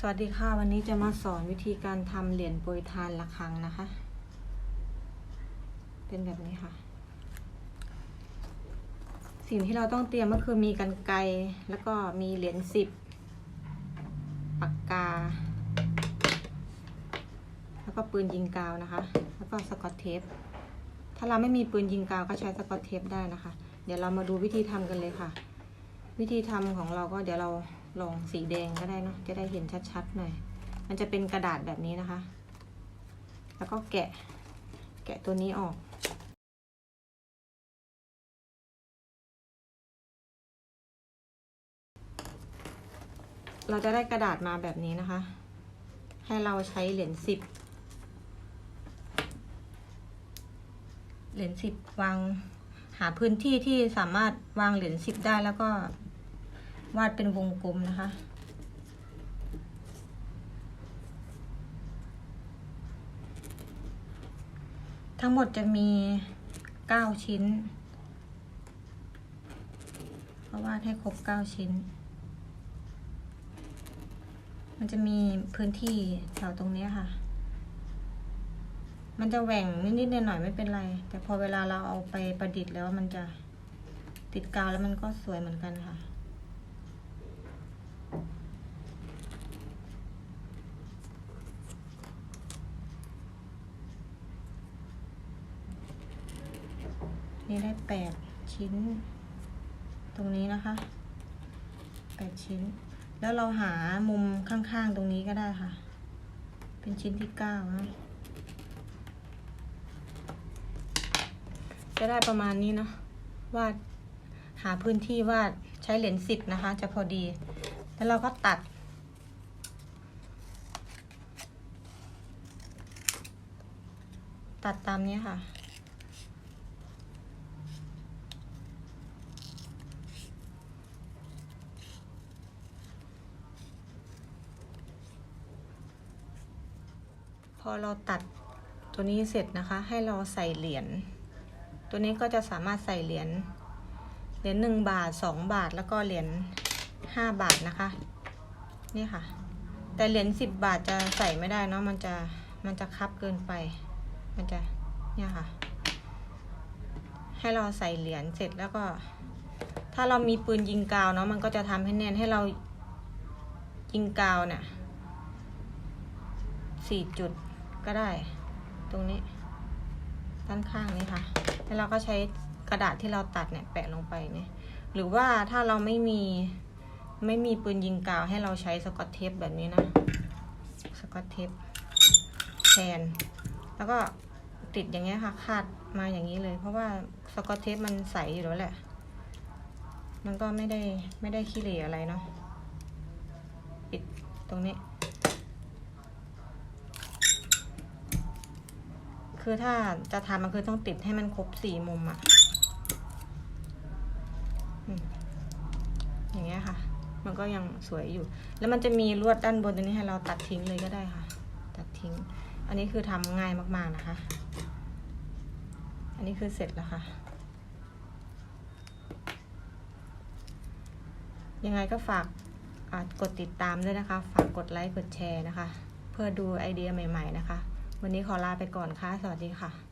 สวัสดีค่ะ วันนี้จะมาสอนวิธีการทำเหรียญโปรยทานระฆังนะคะ เป็นแบบนี้ค่ะ สิ่งที่เราต้องเตรียมก็คือมีกันไกรแล้วก็มีเหรียญสิบปากกา แล้วก็ปืนยิงกาวนะคะ แล้วก็สกอตเทป ถ้าเราไม่มีปืนยิงกาวก็ใช้สกอตเทปได้นะคะ เดี๋ยวเรามาดูวิธีทำกันเลยค่ะ วิธีทำของเราก็เดี๋ยวเรา ลองสีแดงก็ได้เนาะจะได้เห็นชัดๆหน่อย มันจะเป็นกระดาษแบบนี้นะคะ แล้วก็แกะแกะตัวนี้ออกเราจะได้กระดาษมาแบบนี้นะคะ ให้เราใช้เหรียญสิบ เหรียญสิบวางหาพื้นที่ที่สามารถวางเหรียญสิบได้แล้วก็ วาดเป็นวงกลมนะคะ ทั้งหมดจะมีเก้าชิ้นเพราะวาดให้ครบเก้าชิ้น มันจะมีพื้นที่แถวตรงนี้ค่ะมันจะแหว่งนิดๆหน่อยๆไม่เป็นไร แต่พอเวลาเราเอาไปประดิษฐ์แล้วมันจะติดกาวแล้วมันก็สวยเหมือนกันค่ะ นี่ได้แปดชิ้น ตรงนี้นะคะแปดชิ้น แล้วเราหามุมข้างๆตรงนี้ก็ได้ค่ะ เป็นชิ้นที่เก้านะจะได้ประมาณนี้เนาะวาดหาพื้นที่วาดใช้เหรียญสิบนะคะ จะพอดี แล้วเราก็ตัด ตัดตามนี้ค่ะ อเราตัดตัวนี้เสร็จนะคะ ให้เราใส่เหรียญ ตัวนี้ก็จะสามารถใส่เหรียญ เหรียญหนึ่งบาทสองบาทแล้วก็เหรียญห้าบาทนะคะ นี่ค่ะ แต่เหรียญสิบบาทจะใส่ไม่ได้เนาะ มันจะ มันจะคับเกินไป มันจะ เนี่ยค่ะ ให้เราใส่เหรียญเสร็จแล้วก็ ถ้าเรามีปืนยิงกาวเนาะ มันก็จะทำให้แน่น ให้เรายิงกาวเนี่ยสี่จุด ก็ได้ ตรงนี้ ด้านข้างนี้ค่ะ แล้วเราก็ใช้กระดาษที่เราตัดเนี่ยแปะลงไปเนี่ยหรือว่าถ้าเราไม่มีไม่มีปืนยิงกาวให้เราใช้สกอตเทปแบบนี้นะ สกอตเทปแทน แล้วก็ติดอย่างเงี้ยค่ะ คาดมาอย่างนี้เลย เพราะว่าสกอตเทปมันใสอยู่แล้วแหละ มันก็ไม่ได้ไม่ได้ขี้เหร่อะไรเนาะ ปิดตรงนี้ คือถ้าจะทำมันคือต้องติดให้มันครบสี่มุมอะอย่างเงี้ยค่ะ มันก็ยังสวยอยู่ แล้วมันจะมีลวดด้านบนตรงนี้ให้เราตัดทิ้งเลยก็ได้ค่ะ ตัดทิ้ง อันนี้คือทำง่ายมากๆนะคะ อันนี้คือเสร็จแล้วค่ะยังไงก็ฝากกดติดตามด้วยนะคะ ฝากกดไลค์ กดแชร์นะคะ เพื่อดูไอเดียใหม่ ๆ นะคะ วันนี้ขอลาไปก่อนค่ะ สวัสดีค่ะ